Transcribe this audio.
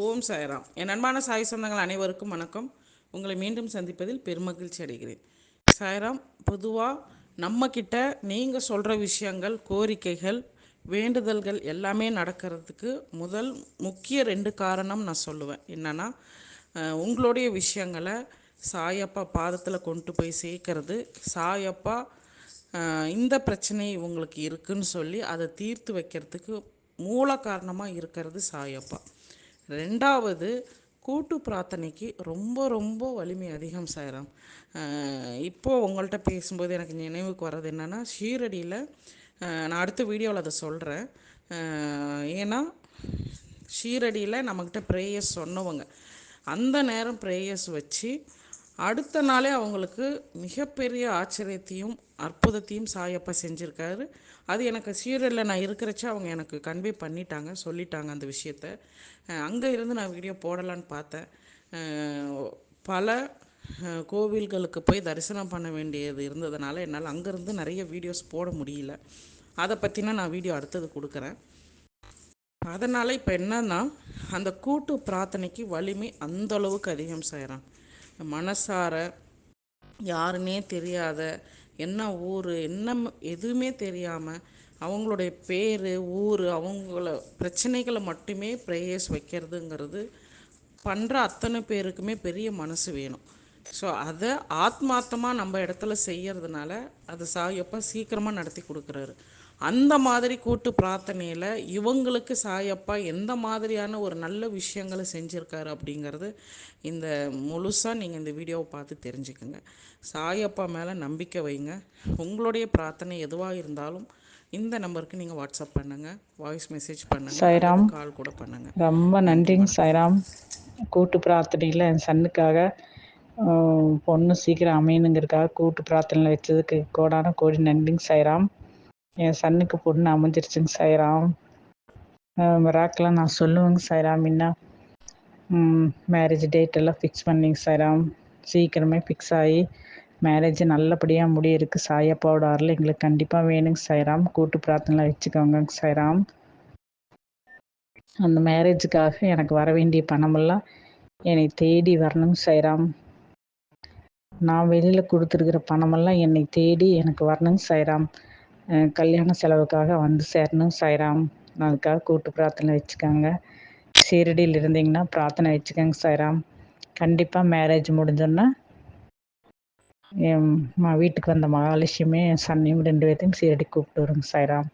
ஓம் சாய்ராம். என் அன்பான சாய் சொந்தங்கள் அனைவருக்கும் வணக்கம். உங்களை மீண்டும் சந்திப்பதில் பெருமகிழ்ச்சி அடைகிறேன். சாய்ராம் பொதுவாக நம்மக்கிட்ட நீங்கள் சொல்கிற விஷயங்கள் கோரிக்கைகள் வேண்டுதல்கள் எல்லாமே நடக்கிறதுக்கு முதல் முக்கிய ரெண்டு காரணம் நான் சொல்லுவேன். என்னென்னா உங்களுடைய விஷயங்களை சாயப்பா பாதத்தில் கொண்டு போய் சேர்க்கறது சாயப்பா இந்த பிரச்சனை உங்களுக்கு இருக்குன்னு சொல்லி அதை தீர்த்து வைக்கிறதுக்கு மூல காரணமாக இருக்கிறது சாயப்பா. ரெண்டாவது கூட்டு பிரார்த்தனைக்கு ரொம்ப ரொம்ப வலிமை அதிகம் சாயிரம். இப்போது உங்கள்கிட்ட பேசும்போது எனக்கு நினைவுக்கு வர்றது என்னென்னா ஷீரடியில் நான் அடுத்த வீடியோவில் அதை சொல்கிறேன் ஏன்னா ஷீரடியில் நம்மக்கிட்ட ப்ரேயர்ஸ் சொன்னவங்க. அந்த நேரம் ப்ரேயர்ஸ் வச்சு அடுத்த நாளே அவங்களுக்கு மிகப்பெரிய ஆச்சரியத்தையும் அற்புதத்தையும் சாயப்பா செஞ்சுருக்காரு. அது எனக்கு சீரியலில் நான் இருக்கிறச்ச அவங்க எனக்கு கன்வே பண்ணிட்டாங்க சொல்லிட்டாங்க அந்த விஷயத்த. அங்கே இருந்து நான் வீடியோ போடலான்னு பார்த்தேன். பல கோவில்களுக்கு போய் தரிசனம் பண்ண வேண்டியது இருந்ததுனால என்னால் அங்கேருந்து நிறைய வீடியோஸ் போட முடியல. அதை பற்றினா நான் வீடியோ அடுத்தது கொடுக்குறேன். அதனால் இப்போ என்னன்னா அந்த கூட்டு பிரார்த்தனைக்கு வலிமை அந்தளவுக்கு அதிகம் செய்கிறான் மனசார யாருன்னே தெரியாத என்ன ஊர் என்ன எதுவுமே தெரியாமல் அவங்களுடைய பேர் ஊர் அவங்கள பிரச்சனைகளை மட்டுமே ப்ரேயர்ஸ் வைக்கிறதுங்கிறது பண்ணுற அத்தனை பேருக்குமே பெரிய மனசு வேணும். ஸோ அதை ஆத்மார்த்தமாக நம்ம இடத்துல செய்கிறதுனால அது சாயப்பா சீக்கிரமாக நடத்தி கொடுக்குறாரு. அந்த மாதிரி கூட்டு பிரார்த்தனையில் இவங்களுக்கு சாயப்பா எந்த மாதிரியான ஒரு நல்ல விஷயங்களை செஞ்சுருக்காரு அப்படிங்கிறது இந்த முழுசாக நீங்கள் இந்த வீடியோவை பார்த்து தெரிஞ்சுக்குங்க. சாயப்பா மேலே நம்பிக்கை வைங்க. உங்களுடைய பிரார்த்தனை எதுவாக இருந்தாலும் இந்த நம்பருக்கு நீங்கள் வாட்ஸ்அப் பண்ணுங்கள் வாய்ஸ் மெசேஜ் பண்ணுங்கள் சாய்ராம் கால் கூட பண்ணுங்கள் ரொம்ப நன்றிங்க சாய்ராம். கூட்டு பிரார்த்தனையில் என் சன்னுக்காக பொண்ணு சீக்கிரம் அமையணுங்கிறதுக்காக கூட்டு பிரார்த்தனையில் வச்சதுக்கு கோடான கோடி நன்றிங்க சாய்ராம். என் சன்னுக்கு பொண்ணு அமைஞ்சிருச்சுங்க சாய்ராம். ராக்கெலாம் நான் சொல்லுவேங்க சாய்ராம் என்ன மேரேஜ் டேட் எல்லாம் ஃபிக்ஸ் பண்ணிங்க சாய்ராம். சீக்கிரமே ஃபிக்ஸ் ஆகி மேரேஜ் நல்லபடியாக முடியிருக்கு சாயப்பாவோட ஆறில் எங்களுக்கு கண்டிப்பாக வேணுங்க சாய்ராம். கூட்டு பிரார்த்தனை வச்சுக்கோங்க சாய்ராம். அந்த மேரேஜுக்காக எனக்கு வர வேண்டிய பணமெல்லாம் என்னை தேடி வரணுங்க சாய்ராம். நான் வெளியில் கொடுத்துருக்குற பணமெல்லாம் என்னை தேடி எனக்கு வரணுங்க சாய்ராம். கல்யாண செலவுக்காக வந்து சேரணும் சாய்ராம். அதுக்காக கூட்டு பிரார்த்தனை வச்சுக்கோங்க. ஷீரடியில் இருந்தீங்கன்னா பிரார்த்தனை வச்சுக்கோங்க சாய்ராம். கண்டிப்பாக மேரேஜ் முடிஞ்சோன்னா என் வீட்டுக்கு வந்த மகாலட்சுமி என் சன்னையும் ரெண்டு பேர்த்தையும் சீரடி கூப்பிட்டு வருங்க சாய்ராம்.